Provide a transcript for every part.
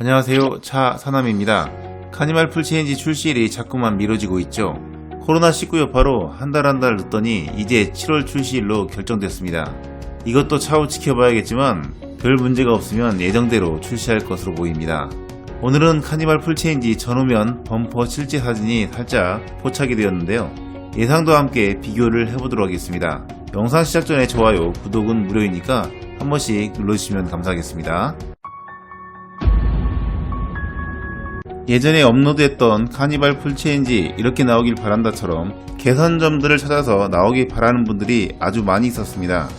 안녕하세요. 차 사남입니다. 카니발 풀체인지 출시일이 자꾸만 미뤄지고 있죠. 코로나19 여파로 한달 한 달 늦더니 이제 7월 출시일로 결정됐습니다. 이것도 차후 지켜봐야겠지만 별 문제가 없으면 예정대로 출시할 것으로 보입니다. 오늘은 카니발 풀체인지 전후면 범퍼 실제 사진이 살짝 포착이 되었는데요. 예상도와 함께 비교를 해보도록 하겠습니다. 영상 시작 전에 좋아요, 구독은 무료이니까 한 번씩 눌러주시면 감사하겠습니다. 예전에 업로드했던 카니발 풀체인지 이렇게 나오길 바란다처럼 개선점들을 찾아서 나오길 바라는 분들이 아주 많이 있었습니다.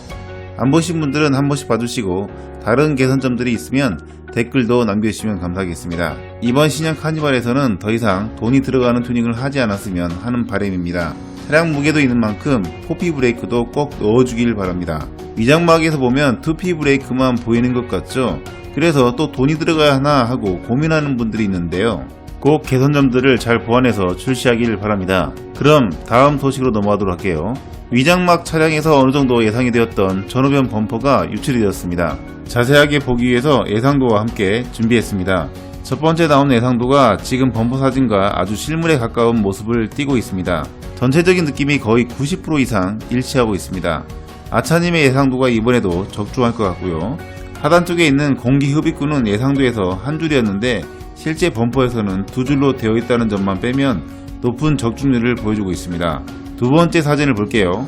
안 보신 분들은 한 번씩 봐주시고 다른 개선점들이 있으면 댓글도 남겨주시면 감사하겠습니다. 이번 신형 카니발에서는 더 이상 돈이 들어가는 튜닝을 하지 않았으면 하는 바람입니다. 차량 무게도 있는 만큼 포피 브레이크도 꼭 넣어주길 바랍니다. 위장막에서 보면 투피 브레이크만 보이는 것 같죠? 그래서 또 돈이 들어가야 하나 하고 고민하는 분들이 있는데요. 꼭 개선점들을 잘 보완해서 출시하길 바랍니다. 그럼 다음 소식으로 넘어가도록 할게요. 위장막 차량에서 어느 정도 예상이 되었던 전후변 범퍼가 유출이 되었습니다. 자세하게 보기 위해서 예상도와 함께 준비했습니다. 첫 번째 나온 예상도가 지금 범퍼 사진과 아주 실물에 가까운 모습을 띠고 있습니다. 전체적인 느낌이 거의 90% 이상 일치하고 있습니다. 아차님의 예상도가 이번에도 적중할 것 같고요. 하단 쪽에 있는 공기 흡입구는 예상도에서 한 줄이었는데 실제 범퍼에서는 두 줄로 되어 있다는 점만 빼면 높은 적중률을 보여주고 있습니다. 두 번째 사진을 볼게요.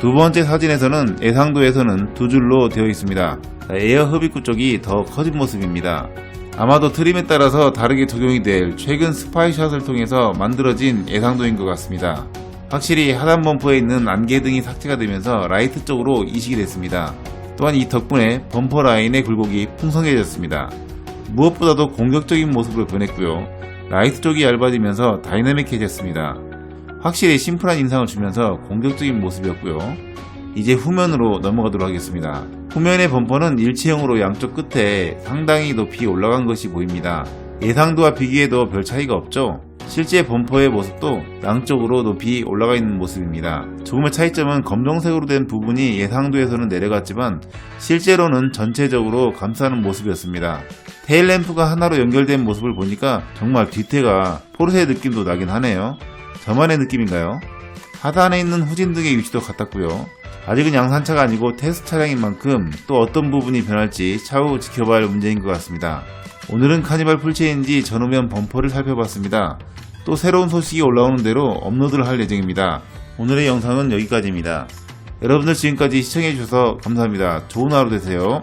두 번째 사진에서는 예상도에서는 두 줄로 되어 있습니다. 에어 흡입구 쪽이 더 커진 모습입니다. 아마도 트림에 따라서 다르게 적용이 될 최근 스파이샷을 통해서 만들어진 예상도인 것 같습니다. 확실히 하단 범퍼에 있는 안개 등이 삭제가 되면서 라이트 쪽으로 이식이 됐습니다. 또한 이 덕분에 범퍼 라인의 굴곡이 풍성해졌습니다. 무엇보다도 공격적인 모습으로 변했고요. 라이트 쪽이 얇아지면서 다이나믹해졌습니다. 확실히 심플한 인상을 주면서 공격적인 모습이었고요. 이제 후면으로 넘어가도록 하겠습니다. 후면의 범퍼는 일체형으로 양쪽 끝에 상당히 높이 올라간 것이 보입니다. 예상도와 비교해도 별 차이가 없죠? 실제 범퍼의 모습도 양쪽으로 높이 올라가 있는 모습입니다. 조금의 차이점은 검정색으로 된 부분이 예상도에서는 내려갔지만 실제로는 전체적으로 감싸는 모습이었습니다. 테일램프가 하나로 연결된 모습을 보니까 정말 뒤태가 포르쉐 느낌도 나긴 하네요. 저만의 느낌인가요? 하단에 있는 후진 등의 위치도 같았고요. 아직은 양산차가 아니고 테스트 차량인 만큼 또 어떤 부분이 변할지 차후 지켜봐야 할 문제인 것 같습니다. 오늘은 카니발 풀체인지 전후면 범퍼를 살펴봤습니다. 또 새로운 소식이 올라오는 대로 업로드를 할 예정입니다. 오늘의 영상은 여기까지입니다. 여러분들 지금까지 시청해주셔서 감사합니다. 좋은 하루 되세요.